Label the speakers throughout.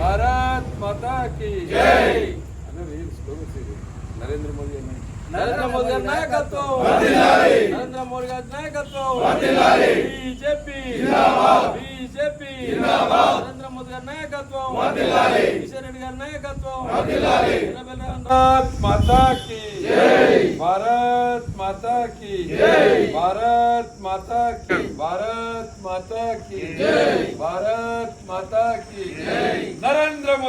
Speaker 1: భారత్ మాతా కి అన్న reels slogans ఇది. నరేంద్ర మోదీ అన్న నరేంద్ర మోదీ గారి నాయకత్వం నరేంద్ర మోదీ గారి నాయకత్వం బీజేపీ బీజేపీ నరేంద్ర మోదీ గారి నాయకత్వం కిషన్ రెడ్డి గారి నాయకత్వం భారత్ మాతా కి భారత్ మాతా కి భారత్ మాతా కి భారత్ మాతా కి భారత్ మాతా కి నరేంద్ర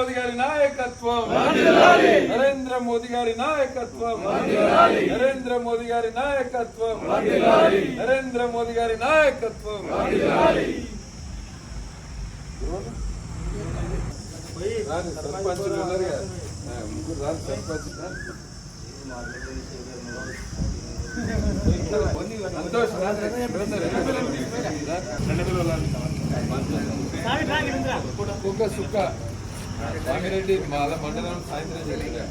Speaker 1: మోదీ గారి నాయకత్వం. నరేంద్ర మోదీ గారి నాయకత్వం. నరేంద్ర మోదీ గారి నాయకత్వం. నరేంద్ర మోదీ గారి నాయకత్వం. రాని సర్పంచులు ఉన్నారు కదా. ముగ్గురు రాని సర్పంచ్ సంతోష్. కుక్క సుక్క స్వామిరెడ్డి మాల మండలం సాయంత్రం జరిగిందా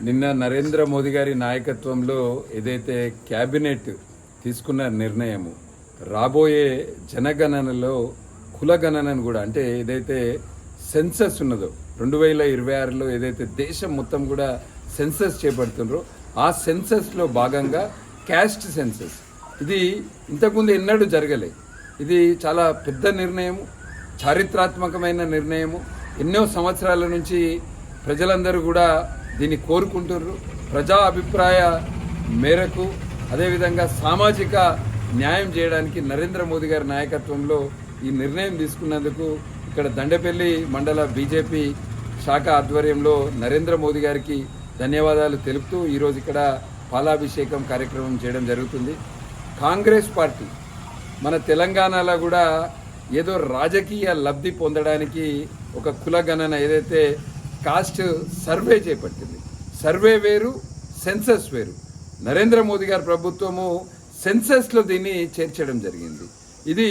Speaker 1: నిన్న నరేంద్ర మోదీ గారి నాయకత్వంలో ఏదైతే క్యాబినెట్ తీసుకున్న నిర్ణయము రాబోయే జనగణనలో కులగణనను కూడా అంటే ఏదైతే సెన్సస్ ఉన్నదో రెండు వేల ఇరవై ఆరులో ఏదైతే దేశం మొత్తం కూడా సెన్సస్ చేపడుతుండ్రో ఆ సెన్సస్లో భాగంగా క్యాస్ట్ సెన్సస్. ఇది ఇంతకుముందు ఎన్నడూ జరగలే. ఇది చాలా పెద్ద నిర్ణయము చారిత్రాత్మకమైన నిర్ణయము. ఎన్నో సంవత్సరాల నుంచి ప్రజలందరూ కూడా దీన్ని కోరుకుంటున్నారు ప్రజా అభిప్రాయ మేరకు అదేవిధంగా సామాజిక న్యాయం చేయడానికి నరేంద్ర మోదీ గారి నాయకత్వంలో ఈ నిర్ణయం తీసుకున్నందుకు ఇక్కడ దండపల్లి మండల బీజేపీ శాఖ ఆధ్వర్యంలో నరేంద్ర మోదీ గారికి ధన్యవాదాలు తెలుపుతూ ఈరోజు ఇక్కడ పాలాభిషేకం కార్యక్రమం చేయడం జరుగుతుంది. కాంగ్రెస్ పార్టీ మన తెలంగాణలో కూడా ఏదో రాజకీయ లబ్ధి పొందడానికి ఒక కులగణన ఏదైతే కాస్ట్ సర్వే చేపట్టింది. సర్వే వేరు సెన్సస్ వేరు. నరేంద్ర మోదీ గారి ప్రభుత్వము సెన్సస్లో దీన్ని చేర్చడం జరిగింది. ఇది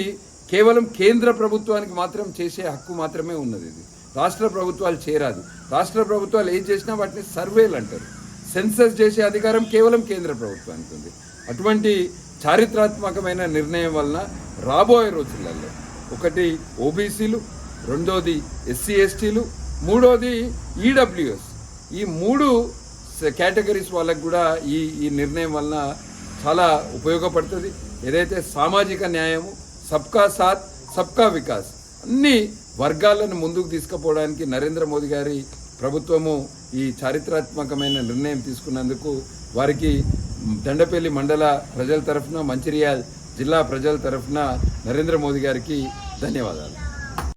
Speaker 1: కేవలం కేంద్ర ప్రభుత్వానికి మాత్రం చేసే హక్కు మాత్రమే ఉన్నది ఇది. రాష్ట్ర ప్రభుత్వాలు చేరాదు. రాష్ట్ర ప్రభుత్వాలు ఏం చేసినా వాటిని సర్వేలు అంటారు. సెన్సస్ చేసే అధికారం కేవలం కేంద్ర ప్రభుత్వానికి ఉంది. అటువంటి చారిత్రాత్మకమైన నిర్ణయం వలన రాబోయే రోజులలో ఒకటి ఓబీసీలు రెండోది ఎస్సీ ఎస్టీలు మూడోది ఈడబ్ల్యూఎస్. ఈ మూడు కేటగిరీస్ వాళ్ళకు కూడా ఈ ఈ నిర్ణయం వలన చాలా ఉపయోగపడుతుంది. ఏదైతే సామాజిక న్యాయము సబ్కా సాత్ సబ్కా వికాస్. అన్ని వర్గాలను ముందుకు తీసుకుపోవడానికి నరేంద్ర మోదీ గారి ప్రభుత్వము ఈ చారిత్రాత్మకమైన నిర్ణయం తీసుకున్నందుకు వారికి దండపల్లి మండల ప్రజల తరఫున మంచిర్యాల్ జిల్లా ప్రజల తరఫున నరేంద్ర మోదీ గారికి ధన్యవాదాలు.